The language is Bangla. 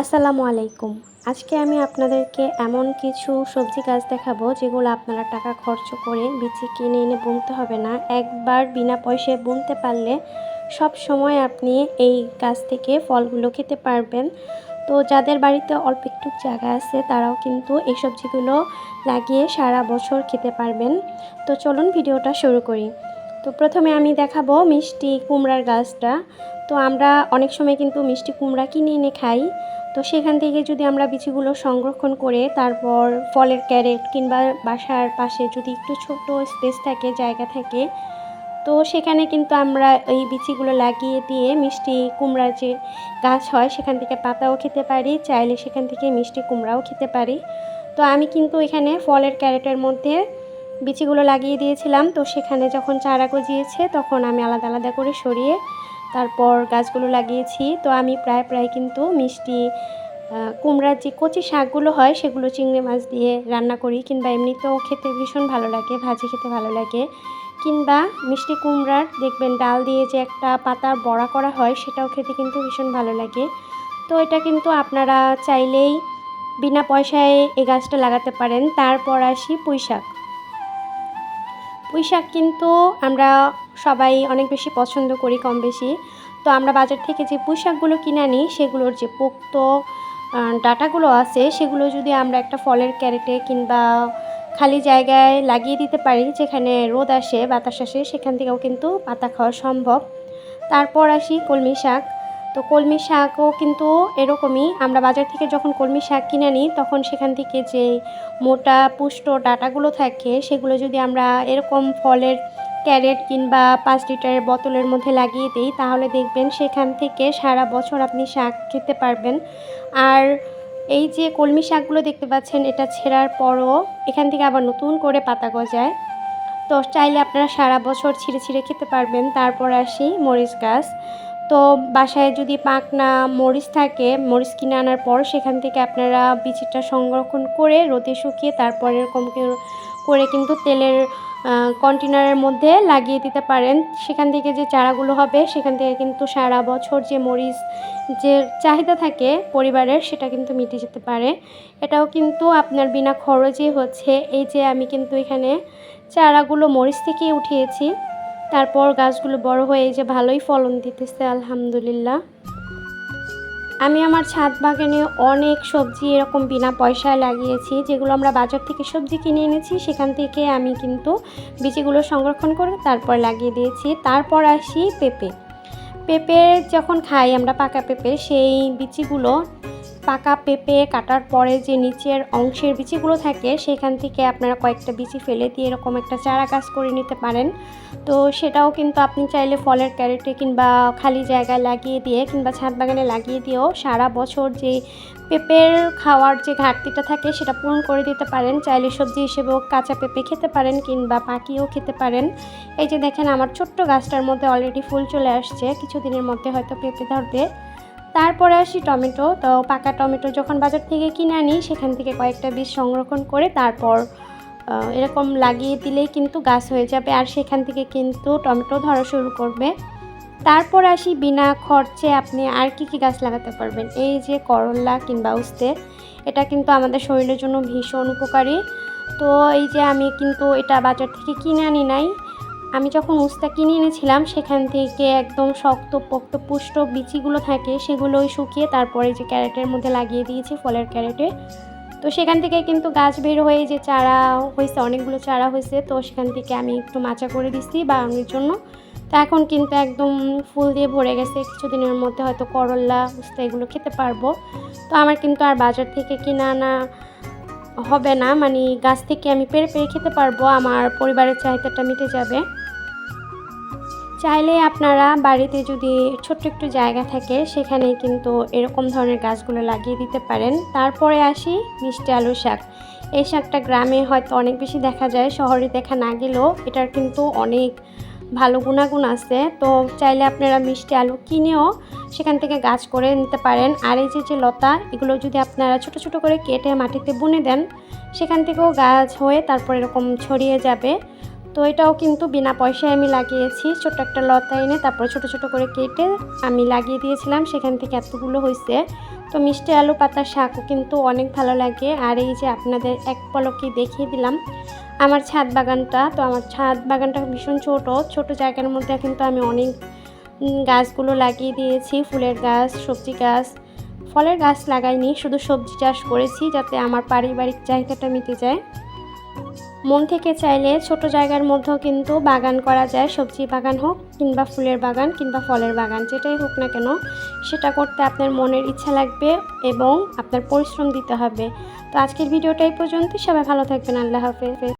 আসসালামু আলাইকুম। আজকে আমি আপনাদেরকে এমন কিছু সবজি গাছ দেখাবো যেগুলো আপনারা টাকা খরচ করে বিচি কিনে এনে বুনতে হবে না। একবার বিনা পয়সায় বুনতে পারলে সব সময় আপনি এই গাছ থেকে ফলগুলো খেতে পারবেন। তো যাদের বাড়িতে অল্প একটু জায়গা আছে, তারাও কিন্তু এই সবজিগুলো লাগিয়ে সারা বছর খেতে পারবেন। তো চলুন ভিডিওটা শুরু করি। তো প্রথমে আমি দেখাবো মিষ্টি কুমড়ার গাছটা। তো আমরা অনেক সময় কিন্তু মিষ্টি কুমড়া কিনে এনে খাই। তো সেখান থেকে যদি আমরা বিচিগুলো সংরক্ষণ করে তারপর ফলের ক্যারেট কিংবা বাসার পাশে যদি একটু ছোট স্পেস থাকে, জায়গা থাকে, তো সেখানে কিন্তু আমরা এই বিচিগুলো লাগিয়ে দিয়ে মিষ্টি কুমড়ার যে গাছ হয় সেখান থেকে পাতাও খেতে পারি, চাইলে সেখান থেকে মিষ্টি কুমড়াও খেতে পারি। তো আমি কিন্তু এখানে ফলের ক্যারেটের মধ্যে বিচিগুলো লাগিয়ে দিয়েছিলাম। তো সেখানে যখন চারা গজিয়েছে তখন আমি আলাদা আলাদা করে সরিয়ে তারপর গাছগুলো লাগিয়েছি। তো আমি প্রায় প্রায় কিন্তু মিষ্টি কুমড়ার যে কচি শাকগুলো হয়, সেগুলো চিংড়ি মাছ দিয়ে রান্না করি কিংবা এমনিতেও খেতে ভীষণ ভালো লাগে, ভাজি খেতে ভালো লাগে। কিংবা মিষ্টি কুমড়ার দেখবেন ডাল দিয়ে যে একটা পাতা বড়া করা হয়, সেটাও খেতে কিন্তু ভীষণ ভালো লাগে। তো এটা কিন্তু আপনারা চাইলেই বিনা পয়সায় এই গাছটা লাগাতে পারেন। তারপর আসি পুঁই শাক পুঁই শাক কিন্তু আমরা সবাই অনেক বেশি পছন্দ করি কম বেশি। তো আমরা বাজার থেকে যে পুঁই শাকগুলো কিনে আনি, সেগুলোর যে পোক্ত ডাটাগুলো আছে, সেগুলো যদি আমরা একটা ফলের ক্যারেটে কিংবা খালি জায়গায় লাগিয়ে দিতে পারি, যেখানে রোদ আসে, বাতাস আসে, সেখান থেকেও কিন্তু পাতা খাওয়া সম্ভব। তারপর আসি কলমি শাক। তো কলমি শাকও কিন্তু এরকমই। আমরা বাজার থেকে যখন কলমি শাক কিনে নিই, তখন সেখান থেকে যে মোটা পুষ্ট ডাটাগুলো থাকে, সেগুলো যদি আমরা এরকম ফলের ক্যারেট কিংবা পাঁচ লিটারের বোতলের মধ্যে লাগিয়ে দিই, তাহলে দেখবেন সেখান থেকে সারা বছর আপনি শাক খেতে পারবেন। আর এই যে কলমি শাকগুলো দেখতে পাচ্ছেন, এটা ছেঁড়ার পরও এখান থেকে আবার নতুন করে পাতা গজায়। তো চাইলে আপনারা সারা বছর ছিঁড়ে ছিঁড়ে খেতে পারবেন। তারপর আসি মরিচ গাছ। তো বাসায় যদি পাকনা মরিচ থাকে, মরিচ কিনে আনার পর সেখান থেকে আপনারা বিচিটা সংরক্ষণ করে রোদে শুকিয়ে তারপর এরকম করে কিন্তু তেলের কন্টেনারের মধ্যে লাগিয়ে দিতে পারেন। সেখান থেকে যে চারাগুলো হবে, সেখান থেকে কিন্তু সারা বছর যে মরিচ যে চাহিদা থাকে পরিবারের, সেটা কিন্তু মিটে যেতে পারে। এটাও কিন্তু আপনার বিনা খরচে হচ্ছে। এই যে আমি কিন্তু এখানে চারাগুলো মরিচ থেকেই উঠিয়েছি। তারপর গাছগুলো বড় হয়ে যে ভালোই ফলন দিতেছে, আলহামদুলিল্লাহ। আমি আমার ছাদ বাগানে অনেক সবজি এরকম বিনা পয়সায় লাগিয়েছি, যেগুলো আমরা বাজার থেকে সবজি কিনে এনেছি, সেখান থেকে আমি কিন্তু বীজগুলো সংরক্ষণ করে তারপর লাগিয়ে দিয়েছি। তারপর আসি পেঁপে। পেঁপের যখন খাই আমরা পাকা পেঁপে, সেই বিচিগুলো পাকা পেঁপে কাটার পরে যে নিচের অংশের বিচিগুলো থাকে, সেখান থেকে আপনারা কয়েকটা বিচি ফেলে দিয়ে এরকম একটা চারা গাছ করে নিতে পারেন। তো সেটাও কিন্তু আপনি চাইলে ফলের ক্যারেটে কিংবা খালি জায়গায় লাগিয়ে দিয়ে কিংবা ছাদ বাগানে লাগিয়ে দিয়েও সারা বছর যে পেঁপের খাওয়ার যে ঘাটতিটা থাকে, সেটা পূরণ করে দিতে পারেন। চাইলে সবজি হিসেবেও কাঁচা পেঁপে খেতে পারেন কিংবা পাকিও খেতে পারেন। এই যে দেখেন, আমার ছোট্ট গাছটার মধ্যে অলরেডি ফুল চলে আসছে। কিছুদিনের মধ্যে হয়তো পেঁপে ধরবে। তারপরে আসি টমেটো। তো পাকা টমেটো যখন বাজার থেকে কিনে আনি, সেখান থেকে কয়েকটা বীজ সংরক্ষণ করে তারপর এরকম লাগিয়ে দিলেই কিন্তু গাছ হয়ে যাবে। আর সেখান থেকে কিন্তু টমেটো ধরা শুরু করবে। তারপর আসি বিনা খরচে আপনি আর কি কি গাছ লাগাতে পারবেন? এই যে করল্লা কিংবা উস্তে, এটা কিন্তু আমাদের শরীরের জন্য ভীষণ উপকারী। তো এই যে আমি কিন্তু এটা বাজার থেকে কিনে আনি নাই আমি যখন উস্তা কিনে এনেছিলাম, সেখান থেকে একদম শক্ত, পোক্ত, পুষ্ট বিচিগুলো থাকে, সেগুলোই শুকিয়ে তারপরে যে ক্যারেটের মধ্যে লাগিয়ে দিয়েছি, ফলের ক্যারেটে। তো সেখান থেকে কিন্তু গাছ বের হয়ে যে চারা হয়েছে, অনেকগুলো চারা হয়েছে, তো সেখান থেকে আমি একটু মাচা করে দিচ্ছি বাড়ানোর জন্য। তো এখন কিন্তু একদম ফুল দিয়ে ভরে গেছে, কিছুদিনের মধ্যে হয়তো করল্লা উস্তা এগুলো খেতে পারব। তো আমার কিন্তু আর বাজার থেকে কিনা আনা হবে না মানে গাছ থেকে আমি পেরে পেরে খেতে পারব, আমার পরিবারের চাহিদাটা মিটে যাবে। চাইলে আপনারা বাড়িতে যদি ছোট্ট একটু জায়গা থাকে সেখানে কিন্তু এরকম ধরনের গাছগুলো লাগিয়ে দিতে পারেন। তারপরে আসি মিষ্টি আলু শাক। এই শাকটা গ্রামে হয়তো অনেক বেশি দেখা যায়, শহরে দেখা না গেলেও এটার কিন্তু অনেক ভালো গুণাগুণ আছে। তো চাইলে আপনারা মিষ্টি আলু কিনেও সেখান থেকে গাছ করে নিতে পারেন। আর এই যে যে লতা, এগুলো যদি আপনারা ছোট ছোট করে কেটে মাটিতে বুনে দেন, সেখান থেকেও গাছ হয়ে তারপর এরকম ছড়িয়ে যাবে। তো এটাও কিন্তু বিনা পয়সায় আমি লাগিয়েছি। ছোট্ট একটা লতা এনে তারপরে ছোট ছোট করে কেটে আমি লাগিয়ে দিয়েছিলাম। সেখান থেকে এতগুলো হয়েছে। তো মিষ্টি আলু পাতার শাকও কিন্তু অনেক ভালো লাগে। আর এই যে আপনাদের এক পলকে দেখিয়ে দিলাম, আমার ছাদ বাগানটা। তো আমার ছাদ বাগানটা ভীষণ ছোট। ছোট জায়গার মধ্যে কিন্তু আমি অনেক গাছগুলো লাগিয়ে দিয়েছি। ফুলের গাছ, সবজি গাছ, ফলের গাছ লাগাইনি, শুধু সবজি চাষ করেছি যাতে আমার পারিবারিক চাহিদাটা মিটে যায়। মন থেকে চাইলে ছোট জায়গার মধ্যেও কিন্তু বাগান করা যায়। সবজি বাগান হোক কিংবা ফুলের বাগান কিংবা ফলের বাগান, যেটাই হোক না কেন, সেটা করতে আপনার মনের ইচ্ছা লাগবে এবং আপনার পরিশ্রম দিতে হবে। তো আজকের ভিডিওটাই পর্যন্ত সবাই ভালো থাকবেন। আল্লাহ হাফেজ।